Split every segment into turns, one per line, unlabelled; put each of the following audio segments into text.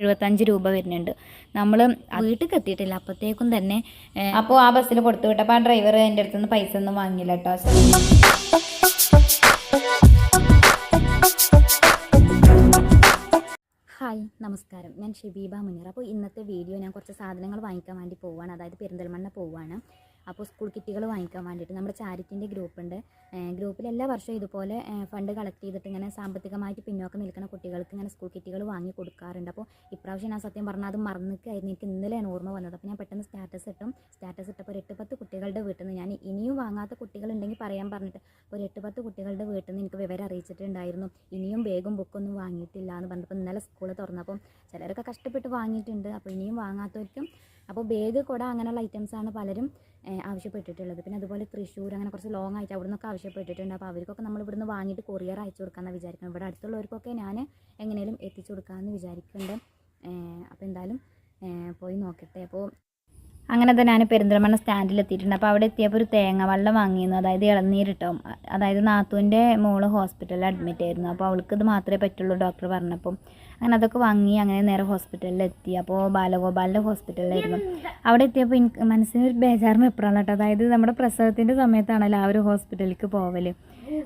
എഴുപത്തഞ്ച് രൂപ വരുന്നുണ്ട്. നമ്മൾ വീട്ടിൽ എത്തിയിട്ടില്ല. അപ്പോഴത്തേക്കും തന്നെ അപ്പോൾ ആ ബസ്സിൽ കൊടുത്തു വിട്ടപ്പോൾ ആ ഡ്രൈവർ എന്റെ അടുത്ത് നിന്ന് പൈസ ഒന്നും വാങ്ങിയില്ല കേട്ടോ ഹായ് നമസ്കാരം. ഞാൻ ഷബീബ മുനീർ. അപ്പോൾ ഇന്നത്തെ വീഡിയോ ഞാൻ കുറച്ച് സാധനങ്ങൾ വാങ്ങിക്കാൻ വേണ്ടി പോവാണ്. അതായത് പെരിന്തൽമണ്ണ പോവുകയാണ് അപ്പോൾ സ്കൂൾ കിറ്റുകൾ വാങ്ങിക്കാൻ വേണ്ടിയിട്ട് നമ്മുടെ ചാരിറ്റിന്റെ ഗ്രൂപ്പുണ്ട് ഗ്രൂപ്പിൽ എല്ലാ വർഷവും ഇതുപോലെ ഫണ്ട് കളക്ട് ചെയ്തിട്ട് ഇങ്ങനെ സാമ്പത്തികമായിട്ട് പിന്നോക്കം നിൽക്കുന്ന കുട്ടികൾക്ക് ഇങ്ങനെ സ്കൂൾ കിറ്റുകൾ വാങ്ങി കൊടുക്കാറുണ്ട്. അപ്പോൾ ഇപ്രാവശ്യം ഞാൻ സത്യം പറഞ്ഞാൽ അത് മറന്നിക്കായിരുന്നു. എനിക്ക് ഇന്നലെയാണ് ഓർമ്മ വന്നത്. അപ്പോൾ ഞാൻ പെട്ടെന്ന് സ്റ്റാറ്റസ് ഇട്ടും. സ്റ്റാറ്റസ് ഇട്ടപ്പോൾ ഒരു എട്ട് പത്ത് കുട്ടികളുടെ വീട്ടിൽ നിന്ന് ഞാൻ ഇനിയും വാങ്ങാത്ത കുട്ടികളുണ്ടെങ്കിൽ പറയാൻ പറഞ്ഞിട്ട് ഒരു എട്ട് പത്ത് കുട്ടികളുടെ വീട്ടിൽ നിന്ന് എനിക്ക് വിവരം അറിയിച്ചിട്ടുണ്ടായിരുന്നു. ഇനിയും ബാഗും ബുക്കൊന്നും വാങ്ങിയിട്ടില്ല എന്ന് പറഞ്ഞപ്പോൾ ഇന്നലെ സ്കൂൾ തുറന്നപ്പോൾ ചിലരൊക്കെ കഷ്ടപ്പെട്ട് വാങ്ങിയിട്ടുണ്ട്. അപ്പോൾ ഇനിയും വാങ്ങാത്തവർക്കും അപ്പോൾ ബാഗ് കുട അങ്ങനെയുള്ള ഐറ്റംസാണ് പലരും ആവശ്യപ്പെട്ടിട്ടുള്ളത്. പിന്നെ അതുപോലെ തൃശ്ശൂർ അങ്ങനെ കുറച്ച് ലോങ് ആയിട്ട് അവിടെ നിന്നൊക്കെ ആവശ്യപ്പെട്ടിട്ടുണ്ട്. അപ്പോൾ അവർക്കൊക്കെ നമ്മൾ ഇവിടുന്ന് വാങ്ങിയിട്ട് കൊറിയർ അയച്ചു കൊടുക്കാമെന്ന് വിചാരിക്കുന്നത് ഇവിടെ അടുത്തുള്ളവർക്കൊക്കെ ഞാൻ എങ്ങനെയും എത്തിച്ചു കൊടുക്കാമെന്ന് വിചാരിക്കുന്നുണ്ട് അപ്പോൾ എന്തായാലും പോയി നോക്കട്ടെ. അപ്പോൾ അങ്ങനെ തന്നെ ഞാൻ പെരിന്തൽമണ്ണ സ്റ്റാൻഡിൽ എത്തിയിട്ടുണ്ട്. അപ്പോൾ അവിടെ എത്തിയപ്പോൾ ഒരു തേങ്ങ വെള്ളം വാങ്ങിയിരുന്നു. അതായത് ഇളനീര് കേട്ടോ അതായത് നാത്തൂന്റെ മോൾ ഹോസ്പിറ്റലിൽ അഡ്മിറ്റ് ആയിരുന്നു. അപ്പോൾ അവൾക്ക് ഇത് മാത്രമേ പറ്റുള്ളൂ ഡോക്ടർ പറഞ്ഞപ്പം. അങ്ങനെ അതൊക്കെ വാങ്ങി അങ്ങനെ നേരെ ഹോസ്പിറ്റലിൽ എത്തി. അപ്പോൾ ബാലഗോപാലിന്റെ ഹോസ്പിറ്റലിലായിരുന്നു. അവിടെ എത്തിയപ്പോൾ എനിക്ക് മനസ്സിനൊരു ബേജാറിന് എപ്പോഴാണ് കേട്ടോ. അതായത് നമ്മുടെ പ്രസവത്തിന്റെ സമയത്താണല്ലോ ആ ഒരു ഹോസ്പിറ്റലിലേക്ക് പോവൽ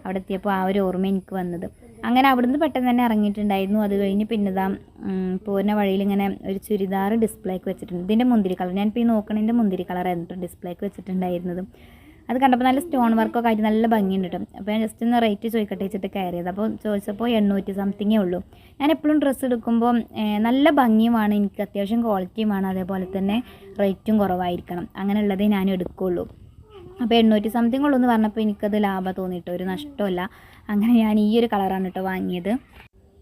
അവിടെ എത്തിയപ്പോൾ ആ ഒരു ഓർമ്മ എനിക്ക് വന്നത്. അങ്ങനെ അവിടുന്ന് പെട്ടെന്ന് തന്നെ ഇറങ്ങിയിട്ടുണ്ടായിരുന്നു. അത് കഴിഞ്ഞ് പിന്നെ ഇതാ ഉം, പോരുന്ന വഴിയിൽ ഇങ്ങനെ ഒരു ചുരിദാർ ഡിസ്പ്ലേക്ക് വെച്ചിട്ടുണ്ട്. ഇതിന്റെ മുന്തിരി കളർ. ഞാൻ ഞാനിപ്പോൾ ഈ നോക്കണതിന്റെ മുന്തിരി കളറായിരുന്നു ഡിസ്പ്ലേക്ക് വെച്ചിട്ടുണ്ടായിരുന്നത്. അത് കണ്ടപ്പോൾ നല്ല സ്റ്റോൺ വർക്കൊക്കെ ആയിട്ട് നല്ല ഭംഗിയുണ്ട് കേട്ടോ. അപ്പോൾ ഞാൻ ജസ്റ്റ് ഒന്ന് റേറ്റ് ചോദിക്കട്ടെ വെച്ചിട്ട് കയറിയത്. അപ്പോൾ ചോദിച്ചപ്പോൾ എണ്ണൂറ്റി സംതിങ്ങേ ഉള്ളൂ. ഞാൻ എപ്പോഴും ഡ്രസ്സ് എടുക്കുമ്പോൾ നല്ല ഭംഗിയുമാണ്. എനിക്ക് അത്യാവശ്യം ക്വാളിറ്റിയുമാണ് അതേപോലെ തന്നെ റേറ്റും കുറവായിരിക്കണം. അങ്ങനെയുള്ളതേ ഞാൻ എടുക്കുള്ളൂ. അപ്പോൾ എണ്ണൂറ്റി സംതിങ് ഉള്ളൂ എന്ന് പറഞ്ഞപ്പോൾ എനിക്കത് ലാഭം തോന്നിയിട്ട്. ഒരു നഷ്ടമല്ല അങ്ങനെ ഞാൻ ഈ ഒരു കളറാണ് കേട്ടോ വാങ്ങിയത്.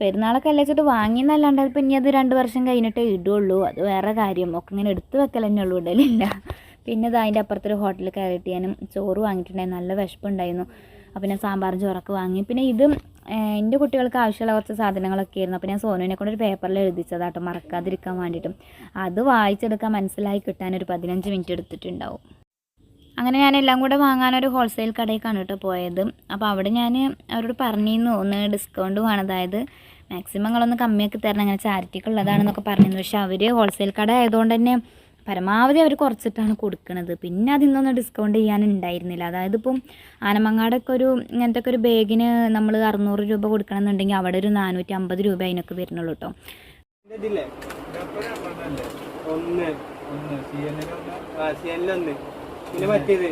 പെരുന്നാളൊക്കെ അല്ലേ വെച്ചിട്ട് വാങ്ങിയെന്നല്ലാണ്ട് ഇപ്പം ഇനി അത് രണ്ട് വർഷം കഴിഞ്ഞിട്ടേ ഇടുള്ളൂ. അത് വേറെ കാര്യം. ഒക്കെ ഇങ്ങനെ എടുത്ത് വെക്കൽ തന്നെ ഉള്ളൂ ഇടലില്ല. പിന്നെ ഇത് അതിന്റെ അപ്പുറത്തൊരു ഹോട്ടലിൽ കയറിയിട്ട് ഞാനും ചോറ് വാങ്ങിയിട്ടുണ്ടായിരുന്നു നല്ല വിശപ്പുണ്ടായിരുന്നു. അപ്പോൾ ഞാൻ സാമ്പാറും ചോറൊക്കെ വാങ്ങി. പിന്നെ ഇത് എന്റെ കുട്ടികൾക്ക് ആവശ്യമുള്ള കുറച്ച് സാധനങ്ങളൊക്കെ ആയിരുന്നു. അപ്പോൾ ഞാൻ സോനുവിനെ കൊണ്ട് ഒരു പേപ്പറിൽ എഴുതിച്ചതാട്ടോ മറക്കാതിരിക്കാൻ വേണ്ടിയിട്ടും. അത് വായിച്ചെടുക്കാൻ മനസ്സിലായി കിട്ടാൻ ഒരു പതിനഞ്ച് മിനിറ്റ് എടുത്തിട്ടുണ്ടാവും. അങ്ങനെ ഞാൻ എല്ലാം കൂടെ വാങ്ങാനൊരു ഹോൾസെയിൽ കടയിലേക്കാണ് കേട്ടോ പോയത്. അപ്പോൾ അവിടെ ഞാൻ അവരോട് പറഞ്ഞിരുന്നു ഒന്ന് ഡിസ്കൗണ്ട് വേണം. അതായത് മാക്സിമം നിങ്ങളൊന്ന് കമ്മിയാക്കി തരണം അങ്ങനെ ചാരിറ്റിക്ക് ഉള്ളതാണെന്നൊക്കെ പറഞ്ഞിരുന്നു. പക്ഷേ അവർ ഹോൾസെയിൽ കട ആയതുകൊണ്ട് തന്നെ പരമാവധി അവർ കുറച്ചിട്ടാണ് കൊടുക്കുന്നത് പിന്നെ അതിന്നൊന്നും ഡിസ്കൗണ്ട് ചെയ്യാനുണ്ടായിരുന്നില്ല. അതായത് ഇപ്പം ആനമങ്ങാടൊക്കെ ഒരു ഇങ്ങനത്തെ ഒക്കെ ഒരു ബാഗിന് നമ്മൾ അറുന്നൂറ് രൂപ കൊടുക്കണമെന്നുണ്ടെങ്കിൽ അവിടെ ഒരു നാനൂറ്റി അമ്പത് രൂപ അതിനൊക്കെ വരുന്നുള്ളൂ കേട്ടോ.
പിന്നെ മറ്റേത്?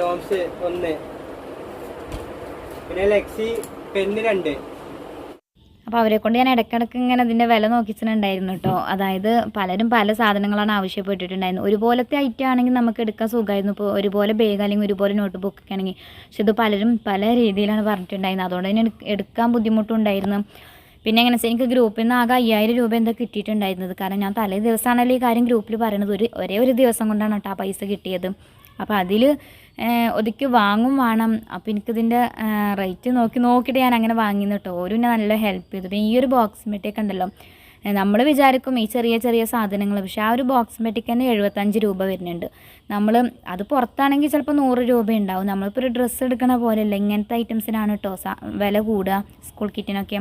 ഡോംസ് ഒന്ന്. പിന്നെ ലെക്സി പെന്ന് രണ്ട്.
അപ്പോൾ അവരെ കൊണ്ട് ഞാൻ ഇടയ്ക്കിടയ്ക്ക് ഇങ്ങനെ അതിന്റെ വില നോക്കിച്ചിട്ടുണ്ടായിരുന്നു കേട്ടോ. അതായത് പലരും പല സാധനങ്ങളാണ് ആവശ്യപ്പെട്ടിട്ടുണ്ടായിരുന്നത്. ഒരുപോലത്തെ ഐറ്റം ആണെങ്കിൽ നമുക്ക് എടുക്കാൻ സുഖമായിരുന്നു. ഇപ്പോൾ ഒരുപോലെ ബാഗ് അല്ലെങ്കിൽ ഒരുപോലെ നോട്ട് ബുക്ക് ഒക്കെ ആണെങ്കിൽ. പക്ഷെ ഇത് പലരും പല രീതിയിലാണ് പറഞ്ഞിട്ടുണ്ടായിരുന്നത്. അതുകൊണ്ട് തന്നെ എടുക്ക- എടുക്കാൻ ബുദ്ധിമുട്ടുണ്ടായിരുന്നു പിന്നെ എങ്ങനെ എനിക്ക് ഗ്രൂപ്പിൽ നിന്ന് ആകെ അയ്യായിരം രൂപ എന്താ കിട്ടിയിട്ടുണ്ടായിരുന്നത്. കാരണം ഞാൻ തലേ ദിവസമാണല്ലോ ഈ കാര്യം ഗ്രൂപ്പിൽ പറയുന്നത് ഒരു ഒരേ ഒരു ദിവസം കൊണ്ടാണ് കേട്ടോ ആ പൈസ കിട്ടിയത്. അപ്പോൾ അതിൽ ഒതുക്കി വാങ്ങും വേണം. അപ്പോൾ എനിക്കിതിന്റെ റേറ്റ് നോക്കി നോക്കിയിട്ട് ഞാൻ അങ്ങനെ വാങ്ങിയെന്ന് കേട്ടോ. ഓരും നല്ല ഹെൽപ്പ് ചെയ്തു. പിന്നെ ഈ ഒരു ബോക്സ് മെറ്റൊക്കെ ഉണ്ടല്ലോ. നമ്മൾ വിചാരിക്കും ഈ ചെറിയ ചെറിയ സാധനങ്ങൾ പക്ഷേ ആ ഒരു ബോക്സ് മെറ്റിക്ക് തന്നെ എഴുപത്തഞ്ച് രൂപ വരുന്നുണ്ട്. നമ്മൾ അത് പുറത്താണെങ്കിൽ ചിലപ്പോൾ നൂറ് രൂപ ഉണ്ടാവും. നമ്മളിപ്പോൾ ഒരു ഡ്രസ്സ് എടുക്കണ പോലെയല്ല. ഇങ്ങനത്തെ ഐറ്റംസിനാണ് കേട്ടോ വില കൂടുക. സ്കൂൾ കിറ്റിനൊക്കെ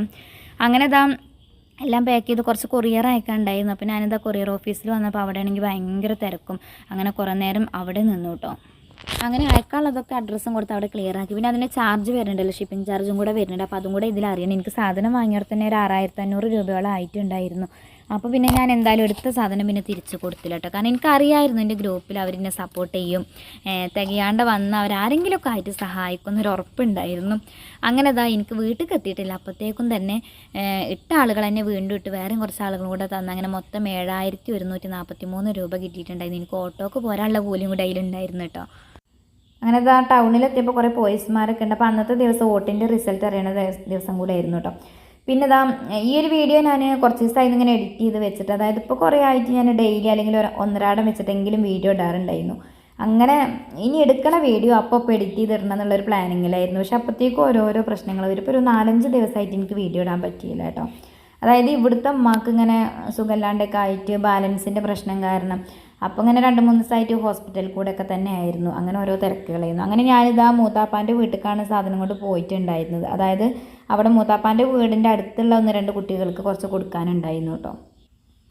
അങ്ങനെ ഇതാ എല്ലാം പാക്ക് ചെയ്ത് കുറച്ച് കൊറിയർ അയക്കാനുണ്ടായിരുന്നു അപ്പോൾ ഞാനിതാ കൊറിയർ ഓഫീസിൽ വന്നപ്പോൾ അവിടെ ആണെങ്കിൽ ഭയങ്കര തിരക്കും. അങ്ങനെ കുറേ നേരം അവിടെ നിന്നു കേട്ടോ അങ്ങനെ അയക്കാനുള്ളതൊക്കെ അഡ്രസ്സും കൊടുത്ത് അവിടെ ക്ലിയർ ആക്കി. പിന്നെ അതിന്റെ ചാർജ് വരുന്നുണ്ടല്ലോ ഷിപ്പിംഗ് ചാർജും കൂടെ വരുന്നുണ്ട്. അപ്പോൾ അതും കൂടെ ഇതിൽ അറിയണം എനിക്ക് സാധനം വാങ്ങിയവർ തന്നെ ഒരു ആറായിരത്തി അഞ്ഞൂറ് രൂപയോളം ആയിട്ടുണ്ടായിരുന്നു. അപ്പോൾ പിന്നെ ഞാൻ എന്തായാലും എടുത്ത സാധനം പിന്നെ തിരിച്ച് കൊടുത്തില്ല കേട്ടോ. കാരണം എനിക്കറിയായിരുന്നു എന്റെ ഗ്രൂപ്പിൽ അവരെന്നെ സപ്പോർട്ട് ചെയ്യും. തികയാണ്ട് വന്ന് അവരാരെങ്കിലുമൊക്കെ ആയിട്ട് സഹായിക്കും എന്നൊരു ഉറപ്പുണ്ടായിരുന്നു. അങ്ങനെ ഇതാ എനിക്ക് വീട്ടിൽ എത്തിയിട്ടില്ല. അപ്പോഴത്തേക്കും തന്നെ ഇട്ട ആളുകൾ എന്നെ വീണ്ടും ഇട്ട് വേറെയും കുറച്ച് ആളുകളും കൂടെ തന്ന് അങ്ങനെ മൊത്തം ഏഴായിരത്തി ഒരുന്നൂറ്റി നാൽപ്പത്തി മൂന്ന് രൂപ കിട്ടിയിട്ടുണ്ടായിരുന്നു. എനിക്ക് ഓട്ടോക്ക് പോരാനുള്ള കൂലിയും കൂടെ അതിലുണ്ടായിരുന്നു കേട്ടോ. അങ്ങനെ ആ ടൗണിലെത്തിയപ്പോൾ കുറേ പോയിസ്മാരൊക്കെ ഉണ്ട്. അപ്പോൾ അന്നത്തെ ദിവസം വോട്ടിന്റെ റിസൾട്ട് അറിയണ ദിവസം കൂടെ ആയിരുന്നു കേട്ടോ. പിന്നെ ഇതാ ഈ ഒരു വീഡിയോ ഞാൻ കുറച്ച് ദിവസമായി ഇങ്ങനെ എഡിറ്റ് ചെയ്ത് വെച്ചിട്ട് അതായത് ഇപ്പോൾ കുറേ ആയിട്ട് ഞാൻ ഡെയിലി അല്ലെങ്കിൽ ഒരു ഒന്നരാടം വെച്ചിട്ടെങ്കിലും വീഡിയോ ഇടാറുണ്ടായിരുന്നു. അങ്ങനെ ഇനി എടുക്കണ വീഡിയോ അപ്പോൾ അപ്പോൾ എഡിറ്റ് ചെയ്തിടണം എന്നുള്ളൊരു പ്ലാനിങ്ങിലായിരുന്നു പക്ഷെ അപ്പോഴത്തേക്കും ഓരോരോ പ്രശ്നങ്ങൾ വരും ഇപ്പോൾ ഒരു നാലഞ്ച് ദിവസമായിട്ട് എനിക്ക് വീഡിയോ ഇടാൻ പറ്റിയില്ല കേട്ടോ. അതായത് ഇവിടുത്തെ അമ്മയ്ക്ക് ഇങ്ങനെ സുഖമില്ലാണ്ടൊക്കെ ആയിട്ട് ബാലൻസിന്റെ പ്രശ്നം കാരണം അപ്പോൾ ഇങ്ങനെ രണ്ട് മൂന്ന് ദിവസമായിട്ട് ഹോസ്പിറ്റലിൽ കൂടെ ഒക്കെ തന്നെ ആയിരുന്നു. അങ്ങനെ ഓരോ തിരക്കുകളായിരുന്നു അങ്ങനെ ഞാനിതാ മൂത്താപ്പാന്റെ വീട്ടിലേക്കാണ് സാധനം കൊണ്ട് പോയിട്ടുണ്ടായിരുന്നത്. അതായത് അവിടെ മൂത്താപ്പാന്റെ വീടിന്റെ അടുത്തുള്ള ഒന്ന് രണ്ട് കുട്ടികൾക്ക് കുറച്ച് കൊടുക്കാനുണ്ടായിരുന്നു കേട്ടോ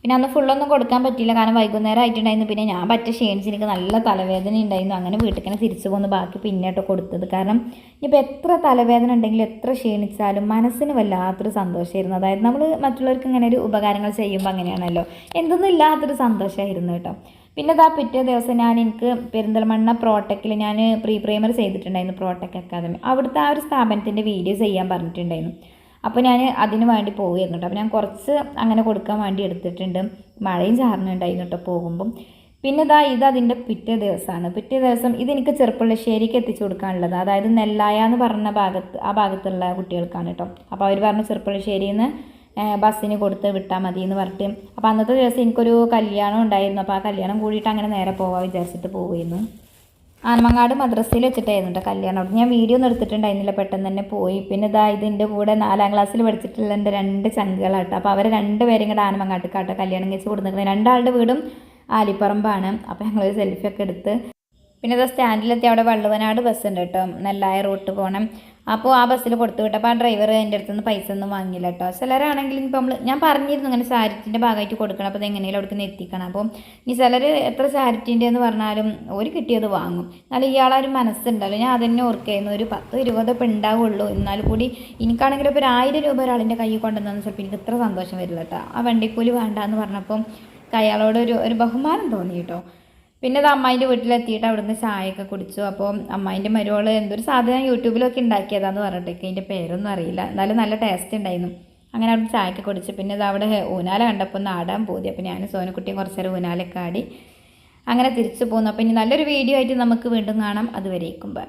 പിന്നെ അന്ന് ഫുള്ളൊന്നും കൊടുക്കാൻ പറ്റിയില്ല. കാരണം വൈകുന്നേരം ആയിട്ടുണ്ടായിരുന്നു. പിന്നെ ഞാൻ പറ്റ ക്ഷീണിച്ച് എനിക്ക് നല്ല തലവേദന ഉണ്ടായിരുന്നു. അങ്ങനെ വീട്ടിൽ തന്നെ തിരിച്ചു പോന്ന് ബാക്കി പിന്നെ കേട്ടോ കൊടുത്തത്. കാരണം ഇനിയിപ്പോൾ എത്ര തലവേദന ഉണ്ടെങ്കിലും എത്ര ക്ഷീണിച്ചാലും മനസ്സിന് വല്ലാത്തൊരു സന്തോഷമായിരുന്നു അതായത് നമ്മൾ മറ്റുള്ളവർക്ക് ഇങ്ങനെ ഒരു ഉപകാരങ്ങൾ ചെയ്യുമ്പോൾ അങ്ങനെയാണല്ലോ. എന്തൊന്നും ഇല്ലാത്തൊരു സന്തോഷമായിരുന്നു കേട്ടോ. പിന്നെ ഇതാ പിറ്റേ ദിവസം ഞാൻ എനിക്ക് പെരിന്തൽമണ്ണ പ്രോട്ടക്കിൽ ഞാൻ പ്രീ പ്രൈമറി ചെയ്തിട്ടുണ്ടായിരുന്നു പ്രോട്ടക് അക്കാദമി. അവിടുത്തെ ആ ഒരു സ്ഥാപനത്തിന്റെ വീഡിയോ ചെയ്യാൻ പറഞ്ഞിട്ടുണ്ടായിരുന്നു. അപ്പോൾ ഞാൻ അതിന് വേണ്ടി പോവുകയായിരുന്നു കേട്ടോ. അപ്പോൾ ഞാൻ കുറച്ച് അങ്ങനെ കൊടുക്കാൻ വേണ്ടി എടുത്തിട്ടുണ്ട്. മഴയും ചാറിനുണ്ടായിരുന്നു കേട്ടോ പോകുമ്പം. പിന്നെ ഇതാ ഇത് അതിന്റെ പിറ്റേ ദിവസമാണ്. പിറ്റേ ദിവസം ഇതെനിക്ക് ചെറുപ്പുള്ളശ്ശേരിക്ക് എത്തിച്ചു കൊടുക്കാനുള്ളത്. അതായത് നെല്ലായ എന്ന് പറഞ്ഞ ഭാഗത്ത് ആ ഭാഗത്തുള്ള കുട്ടികൾക്കാണ് കേട്ടോ. അപ്പോൾ അവർ പറഞ്ഞു ചെറുപ്പുള്ളശ്ശേരിയിൽ നിന്ന് ബസ്സിന് കൊടുത്ത് വിട്ടാൽ മതി എന്ന് പറഞ്ഞിട്ട്. അപ്പോൾ അന്നത്തെ ദിവസം എനിക്കൊരു കല്യാണം ഉണ്ടായിരുന്നു. അപ്പോൾ ആ കല്യാണം കൂടിയിട്ട് അങ്ങനെ നേരെ പോകാൻ വിചാരിച്ചിട്ട് പോവുമായിരുന്നു ആനമങ്ങാട് മദ്രസയിൽ വെച്ചിട്ടായിരുന്നു കേട്ടോ കല്യാണം. അവിടെ ഞാൻ വീഡിയോ ഒന്നും എടുത്തിട്ടുണ്ടായിരുന്നില്ല. പെട്ടെന്ന് തന്നെ പോയി. പിന്നെ ഇതാ ഇതിന്റെ കൂടെ നാലാം ക്ലാസ്സിൽ പഠിച്ചിട്ടുള്ള എന്റെ രണ്ട് ചങ്കുകളാട്ടോ. അപ്പോൾ അവരെ രണ്ടുപേരും കൂടെ ആനമങ്ങാട്ട് കാട്ടോ കല്യാണം കഴിച്ച് കൊടുത്തിരിക്കുന്നത് രണ്ടാളുടെ വീടും ആലിപ്പറമ്പാണ്. അപ്പോൾ ഞങ്ങളൊരു സെൽഫിയൊക്കെ എടുത്ത്. പിന്നെ ഇതാ സ്റ്റാൻഡിലെത്തി അവിടെ വള്ളുവനാട് ബസ് ഉണ്ട് കേട്ടോ. നെല്ലായ റൂട്ട് പോകണം അപ്പോൾ ആ ബസ്സിൽ കൊടുത്തു വിട്ടു അപ്പോൾ ആ ഡ്രൈവർ എന്റെ അടുത്ത് നിന്ന് പൈസ ഒന്നും വാങ്ങിയില്ല കേട്ടോ ചിലരാണെങ്കിൽ ഇപ്പോൾ നമ്മൾ ഞാൻ പറഞ്ഞിരുന്നു ഇങ്ങനെ ചാരിറ്റിന്റെ ഭാഗമായിട്ട് കൊടുക്കണം അപ്പോൾ എങ്ങനെയും അവിടേക്ക് നിന്ന് എത്തിക്കണം. അപ്പോൾ ഈ ചിലർ എത്ര ചാരിറ്റിന്റെ എന്ന് പറഞ്ഞാലും ഒരു കിട്ടിയത് വാങ്ങും. എന്നാലും ഇയാളൊരു മനസ്സുണ്ടല്ലോ. ഞാൻ അതന്നെ ഓർക്കായിരുന്നു. ഒരു പത്ത് ഇരുപത് ഇപ്പം ഉണ്ടാവുള്ളൂ എന്നാൽ കൂടി എനിക്കാണെങ്കിൽ ഇപ്പോൾ ഒരു ആയിരം രൂപ ഒരാളിന്റെ കയ്യിൽ കൊണ്ടുവന്നു ചിലപ്പോൾ എനിക്ക് ഇത്ര സന്തോഷം വരില്ല കേട്ടോ ആ വണ്ടിക്കൂലി വേണ്ട എന്ന് പറഞ്ഞപ്പം അയാളോട് ഒരു ഒരു ബഹുമാനം തോന്നി കേട്ടോ പിന്നെ അത് അമ്മായിന്റെ വീട്ടിലെത്തിയിട്ട് അവിടുന്ന് ചായയൊക്കെ കുടിച്ചു. അപ്പോൾ അമ്മായിന്റെ മരുവൾ എന്തൊരു സാധനം യൂട്യൂബിലൊക്കെ ഉണ്ടാക്കിയതാന്ന് പറഞ്ഞിട്ട് അതിന്റെ പേരൊന്നും അറിയില്ല. എന്നാലും നല്ല ടേസ്റ്റ് ഉണ്ടായിരുന്നു. അങ്ങനെ അവിടെ ചായയൊക്കെ കുടിച്ചു പിന്നെ ഇത് അവിടെ ഊനാല കണ്ടപ്പോൾ ഒന്ന് ആടാൻ പോതി. അപ്പോൾ ഞാൻ സോനക്കുട്ടിയും കുറച്ച് നേരം ഊനാലൊക്കെ ആടി. അങ്ങനെ തിരിച്ചു പോകുന്നു അപ്പോൾ ഇനി നല്ലൊരു വീഡിയോ ആയിട്ട് നമുക്ക് വീണ്ടും കാണാം. അതുവരേക്കും. ബൈ